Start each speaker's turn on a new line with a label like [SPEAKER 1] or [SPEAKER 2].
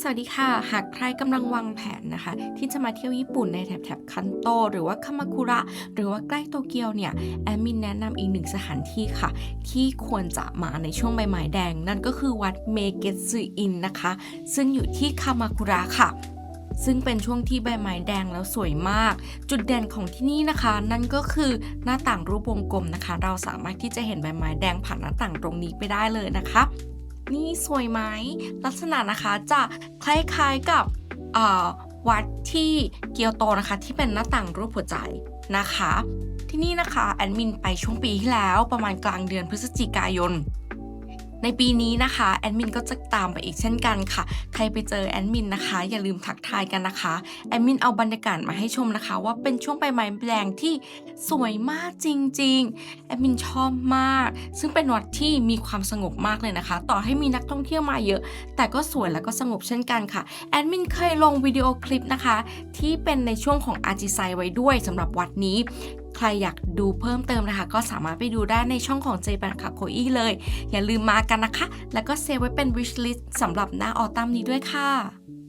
[SPEAKER 1] สวัสดีค่ะ หากใครกำลังวางแผนนะคะ ที่จะมาเที่ยวญี่ปุ่นในแถบๆคันโต หรือว่าคามาคุระ หรือว่าใกล้โตเกียวเนี่ย แอดมินแนะนำอีกหนึ่งสถานที่ค่ะ ที่ควรจะมาในช่วงใบไม้แดง นั่นก็คือวัดเมเกสึอินนะคะ ซึ่งอยู่ที่คามาคุระค่ะซึ่งเป็นช่วงที่ใบไม้แดงแล้วสวยมาก จุดเด่นของที่นี่นะคะ นั่นก็คือหน้าต่างรูปวงกลมนะคะ เราสามารถที่จะเห็นใบไม้แดงผ่านหน้าต่างตรงนี้ไปได้เลยนะคะ นี่สวยไหมลักษณะนะคะจะคล้ายๆกับวัดที่เกียวโตนะคะที่เป็นหน้าต่างรูปหัวใจนะคะ ที่นี่นะคะแอดมินไปช่วงปีที่แล้วประมาณกลางเดือนพฤศจิกายน ในปีนี้นะคะแอดมินก็จะตามไปอีกเช่นกันค่ะ ใครไปเจอแอดมินนะคะ อย่าลืมทักทายกันนะคะแอดมินเอาบรรยากาศมาให้ชมนะคะ ว่าเป็นช่วงใบไม้แดงที่สวยมากจริงๆแอดมินชอบมาก ซึ่งเป็นวัดที่มีความสงบมากเลยนะคะ ต่อให้มีนักท่องเที่ยวมาเยอะ แต่ก็สวยแล้วก็สงบเช่นกันค่ะแอดมินเคยลงวิดีโอคลิปนะคะ ที่เป็นในช่วงของอาจิไซไว้ด้วยสำหรับวัดนี้ ใครอยากดูเพิ่มเติมนะคะ ก็สามารถไปดูได้ในช่องของ j p a n k a k o i เลย อย่าลืมมากันนะคะ แล้วก็เซฟไว้เป็น wish list สำหรับหน้าออตัมนี้ด้วยค่ะ